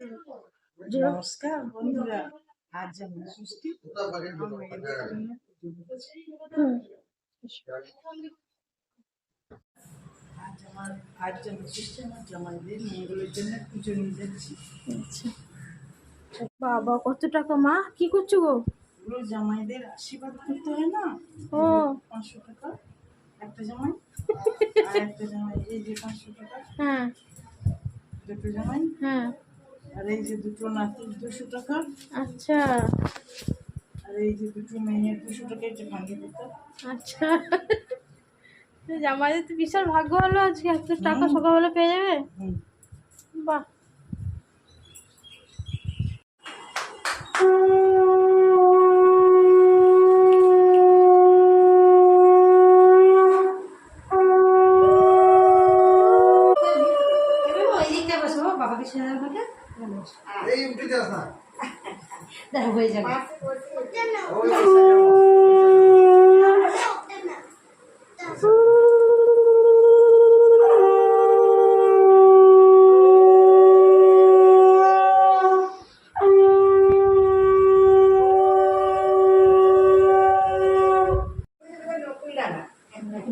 নমস্কার বন্ধুরা আজ আমার মেয়েদের জন্য পুজো হচ্ছে। আজ আমার আজ যেমন ষষ্ঠী আমার জামাইদের মঙ্গলের জন্য পুজো নিয়ে যাচ্ছি। আচ্ছা। বাবা কত টাকা মা? কি করছ গো? এগুলো জামাইদের আশীর্বাদ করতে হয় না? ও। পাঁচশো টাকা একটা জামাই। আর একটা জামাই এই যে পাঁচশো টাকা। হ্যাঁ। দুটো জামাই। হ্যাঁ। আর এই যে দুটো নাতির দুশো টাকা। আচ্ছা। আর এই যে দুটো মেয়ের দুশো টাকা এটা ভাঙিয়ে দিতে আচ্ছা। জামাইদের তো বিশাল ভাগ্য হলো আজকে এত টাকা সকালবেলা পেয়ে যাবে? বাহ। বাবাকে হবে এই উঠে যাস না হয়ে যাবে সাইডে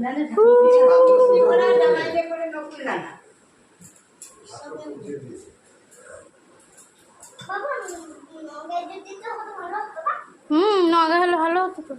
নাহলে হুম, নগা হলে ভালো হতো তো।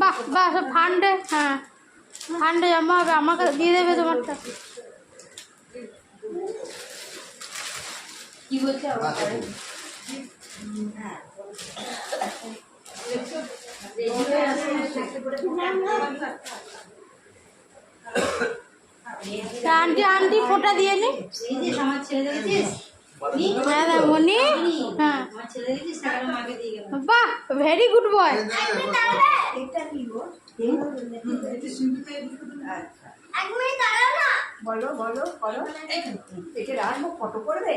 বাহ বাহ ফান্ডে হ্যাঁ। ফান্ডে জমা হবে আমার কাছে দিয়ে দেবে তোমারটা। কি বলছে আন্টি আন্টি ফোটা দিয়ে নি। আমার ছেলে দেখেছিস হ্যাঁ মনি। হ্যাঁ। বাহ ভেরি গুড বয় বলো বলো বলো। রাখব ফটো করবে?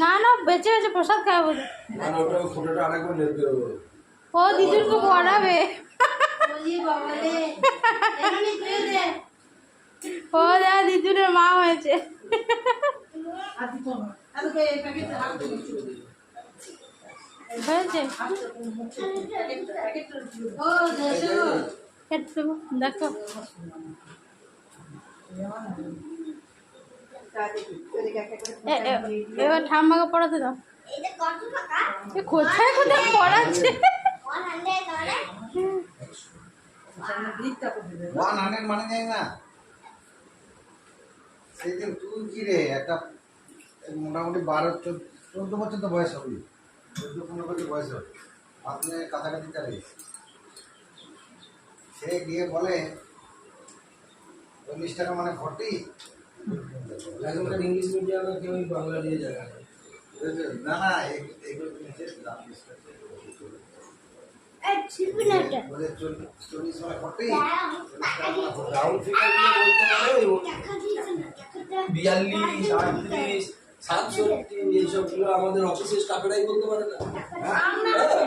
না না বেঁচে বেঁচে প্রসাদ খাওয়া বলে। না ওটা ফটোটা আরেকবার নিতে হবে। ও দিদুরকে পড়াবে। বলি বাবা রে এই তুই দে। ও দা দিদুরের মা হয়েছে। হয়েছে? দেখো। মানে মোটামুটি বারো, চোদ্দ বছর তো বয়স হবে চোদ্দ, পনেরো বছর বয়স হবে। আপনি কাছাকাছি তারে সে গিয়ে বলে, চল্লিশ টাকা মানে ফর্টি এখনকার ইংলিশ মিডিয়াম মিডিয়ামে কেউ বাংলা দিয়ে যায় না। না না এগ- এগুলো বিয়াল্লিশ আটত্রিশ সাতষট্টি এইসবগুলো আমাদের অফিসের স্টাফেরাই বলতে পারে না। হ্যাঁ?